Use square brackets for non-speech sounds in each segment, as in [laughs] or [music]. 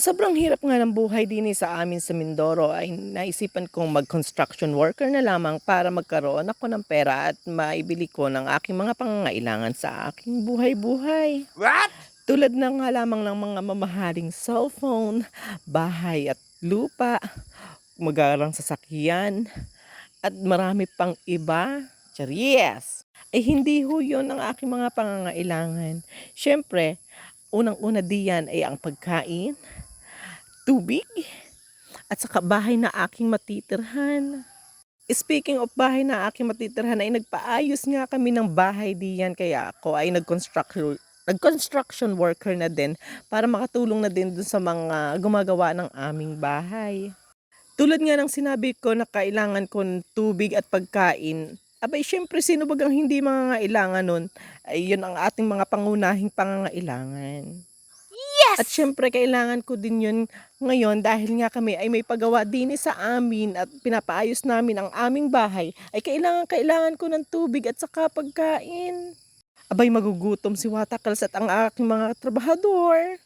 Sobrang hirap nga ng buhay din eh sa amin sa Mindoro ay naisipan kong mag-construction worker na lamang para magkaroon ako ng pera at maibili ko ng aking mga pangangailangan sa aking buhay-buhay. What? Tulad na nga lamang ng mga mamahaling cellphone, bahay at lupa, magarang sasakyan, at marami pang iba. Charies! Ay hindi ho yun ang aking mga pangangailangan. Siyempre, unang-una diyan ay ang pagkain, tubig, at saka bahay na aking matitirhan. Speaking of bahay na aking matitirhan ay nagpaayos nga kami ng bahay diyan kaya ako ay nag-construction nag-construction worker na din para makatulong na din dun sa mga gumagawa ng aming bahay. Tulad nga ng sinabi ko na kailangan ko ng tubig at pagkain, abay syempre sino bagang hindi mga kailangan nun, ay yun ang ating mga pangunahing pangangailangan. At syempre, kailangan ko din yun ngayon dahil nga kami ay may pagawa din sa amin at pinapaayos namin ang aming bahay, ay kailangan, kailangan ko ng tubig at saka pagkain. Abay, magugutom si Watakals at ang aking mga trabahador.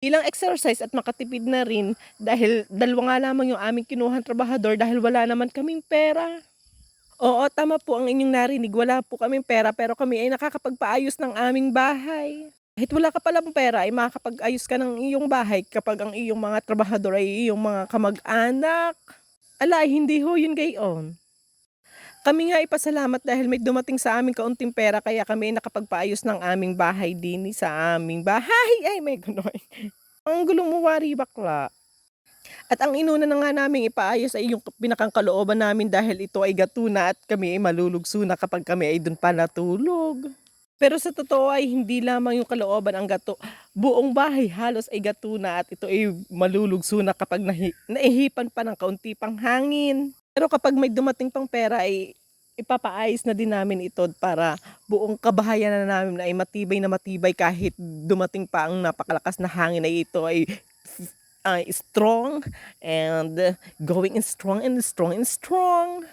Ilang exercise at makatipid na rin dahil dalawa nga lamang yung aming kinuhan trabahador dahil wala naman kaming pera. Oo, tama po ang inyong narinig. Wala po kaming pera pero kami ay nakakapagpaayos ng aming bahay. Kahit wala ka palang pera ay makakapag-ayos ka ng iyong bahay kapag ang iyong mga trabahador ay iyong mga kamag-anak. Ala, hindi ho yun gayon. Kami nga ipasalamat dahil may dumating sa aming kaunting pera kaya kami ay nakapagpaayos ng aming bahay din sa aming bahay. Ay, may gano'n. [laughs] Ang gulong mo, wari bakla. At ang inuna na nga namin ipaayos ay yung pinakang kalooban namin dahil ito ay gatuna at kami ay malulugso na kapag kami ay dun pa natulog. Pero sa totoo ay hindi lamang yung kalooban ang gato. Buong bahay halos ay gatuna at ito ay malulugso na kapag nahi- naihipan pa ng kaunti pang hangin. Pero kapag may dumating pang pera ay ipapaayos na din namin ito para buong kabahayan na namin ay matibay na matibay kahit dumating pa ang napakalakas na hangin ay ito ay ay strong and uh, going in strong and strong and strong.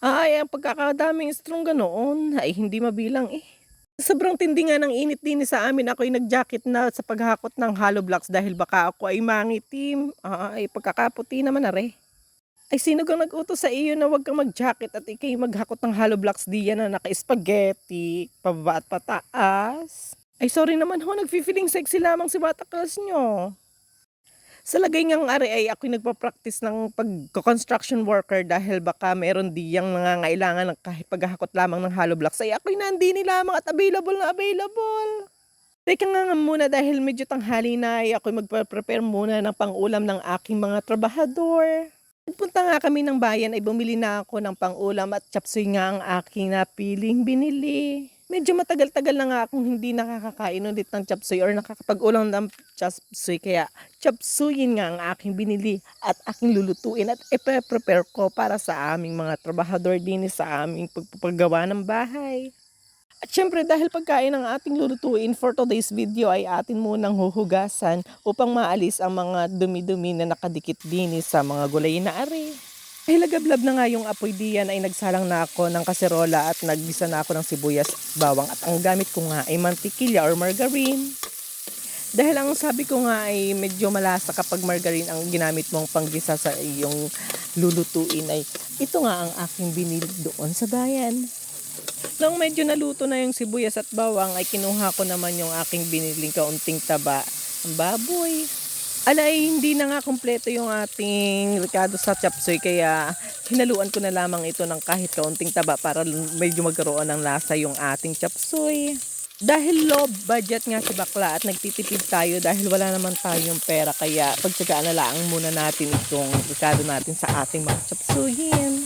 Ay, ang pagkakadaming strong ganoon ay hindi mabilang eh. Sobrang tindi nga ng init din sa amin. Ako ay nag-jacket na sa paghakot ng hollow blocks dahil baka ako ay mangitim. Ay, pagkakaputi naman na re. Ay, sino kang nag-utos sa iyo na huwag kang mag-jacket at ikay maghakot ng hollow blocks diyan na naka-spaghetti, pababa at pataas? Ay, sorry naman ho, nag-feeling sexy lamang si Bataklas nyo. Sa lagay ngang ari ay ako'y nagpa-practice ng pag-construction worker dahil baka meron diyang mga ngailangan ng paghahakot lamang ng hollow blocks ay ako'y nandini lamang at available na available. Teka nga nga muna dahil medyo tanghali na ay ako'y magpa-prepare muna ng pang-ulam ng aking mga trabahador. Nagpunta nga kami ng bayan ay bumili na ako ng pang-ulam at chapsuy nga ang aking napiling binili. Medyo matagal-tagal na nga akong hindi nakakakain ulit ng chapsuy or nakakapag-ulam ng chapsuy. Kaya chapsuyin nga ang aking binili at aking lulutuin at ipe-prepare ko para sa aming mga trabahador din sa aming pagpapagawa ng bahay. At syempre dahil pagkain ng ating lulutuin for today's video ay atin munang huhugasan upang maalis ang mga dumi-dumi na nakadikit din sa mga gulay na ari. Dahil lagablab na nga yung apoy diyan ay nagsalang na ako ng kaserola at naggisa na ako ng sibuyas bawang at ang gamit ko nga ay mantikilya or margarine. Dahil ang sabi ko nga ay medyo malasa kapag margarine ang ginamit mong panggisa sa iyong lulutuin ay ito nga ang aking binili doon sa bayan. Nung medyo naluto na yung sibuyas at bawang ay kinuha ko naman yung aking biniling kaunting taba ng baboy. Ala ay hindi na nga kompleto yung ating ricado sa chapsuy kaya hinaluan ko na lamang ito ng kahit kaunting taba para medyo magkaroon ng lasa yung ating chapsuy. Dahil low budget nga si bakla at nagtitipid tayo dahil wala naman tayong pera kaya pagtsagaan na lang muna natin itong ricado natin sa ating mga chapsuyin.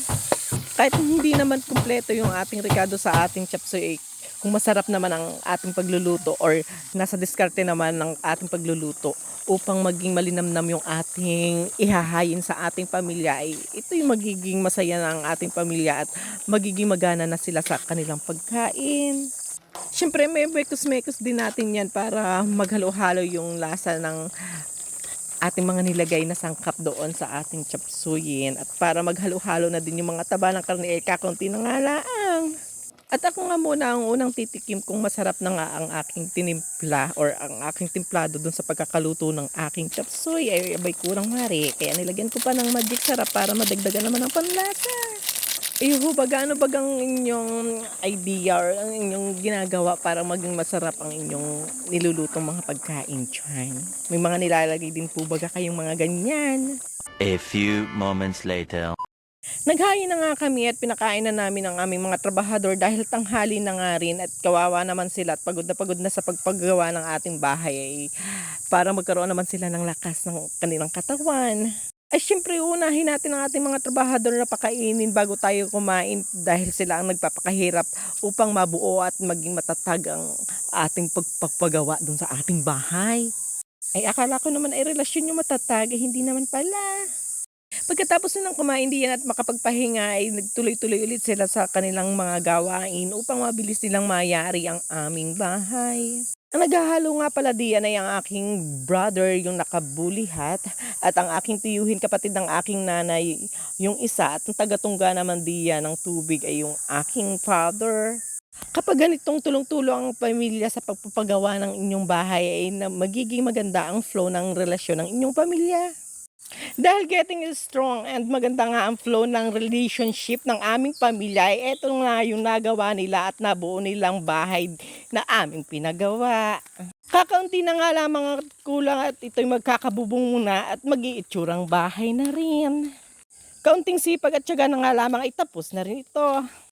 Kahit hindi naman kumpleto yung ating ricado sa ating chapsuy, eh, kung masarap naman ang ating pagluluto or nasa diskarte naman ng ating pagluluto upang maging malinamnam yung ating ihahayin sa ating pamilya ay ito yung magiging masaya ng ating pamilya at magiging magana na sila sa kanilang pagkain. Siyempre may mekos-mekos din natin yan para maghalo-halo yung lasa ng ating mga nilagay na sangkap doon sa ating chapsuyin at para maghalo-halo na din yung mga taba ng karne eh kakunti na nga laang. At ako nga muna ang unang titikim kung masarap na nga ang aking tinimpla or ang aking timplado dun sa pagkakaluto ng aking chapsuy. Ay, abay kurang mari. Kaya nilagyan ko pa ng magic sarap para madagdagan naman ang panlasa. Eh, ho, baga, ano bagang inyong idea or ang inyong ginagawa para maging masarap ang inyong nilulutong mga pagkain, Chan? May mga nilalagay din po baga kayong mga ganyan. A few moments later. Naghain na nga kami at pinakain na namin ang aming mga trabahador dahil tanghali na nga rin at kawawa naman sila at pagod na pagod na sa pagpagawa ng ating bahay ay para magkaroon naman sila ng lakas ng kanilang katawan. Ay syempre unahin natin ang ating mga trabahador na pakainin bago tayo kumain dahil sila ang nagpapakahirap upang mabuo at maging matatag ang ating pagpapagawa dun sa ating bahay. Ay akala ko naman ay relasyon yung matatag, eh, hindi naman pala. Pagkatapos nilang kumain diyan at makapagpahinga ay nagtuloy-tuloy ulit sila sa kanilang mga gawain upang mabilis nilang mayari ang aming bahay. Ang naghahalo nga pala diyan ay ang aking brother yung nakabulihat at ang aking tiyuhin kapatid ng aking nanay yung isa at ang tagatungga naman diyan ng tubig ay yung aking father. Kapag ganitong tulong-tulong ang pamilya sa pagpapagawa ng inyong bahay ay magiging maganda ang flow ng relasyon ng inyong pamilya. Dahil getting strong and maganda nga ang flow ng relationship ng aming pamilya, ay eto nga yung nagawa nila at nabuo nilang bahay na aming pinagawa. Kakaunti na nga lamang ang kulang at ito'y magkakabubong muna at mag-iitsurang bahay na rin. Kaunting sipag at tiyaga na nga lamang ay tapos na rin ito.